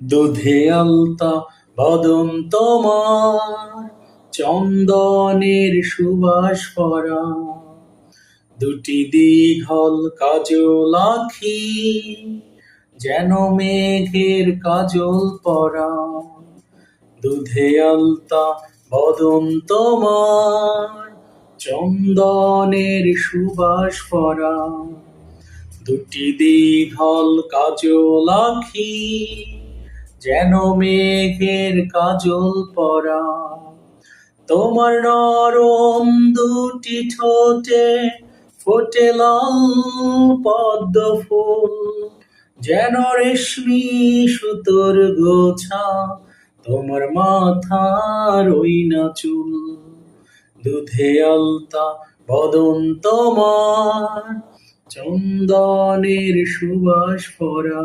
দুধে আলতা, বদন তোমার, চন্দনের সুবাস পরা দুটি দীঘল কাজল আখি, যেন মেঘের কাজল পরা। দুধে আলতা, বদন তোমার, চন্দনের সুবাস পরা দুটি দীঘল কাজল আখি যেন মেঘের কাজল পরা তোমার নরম দুটি ঠোঁটে ফোটে লাল পদ্ম ফুল। যেন রেশমি সুতোর গোছা তোমার মাথার ওই না চুল। দুধে আলতা বদন তোমার, চন্দনের সুবাস পরা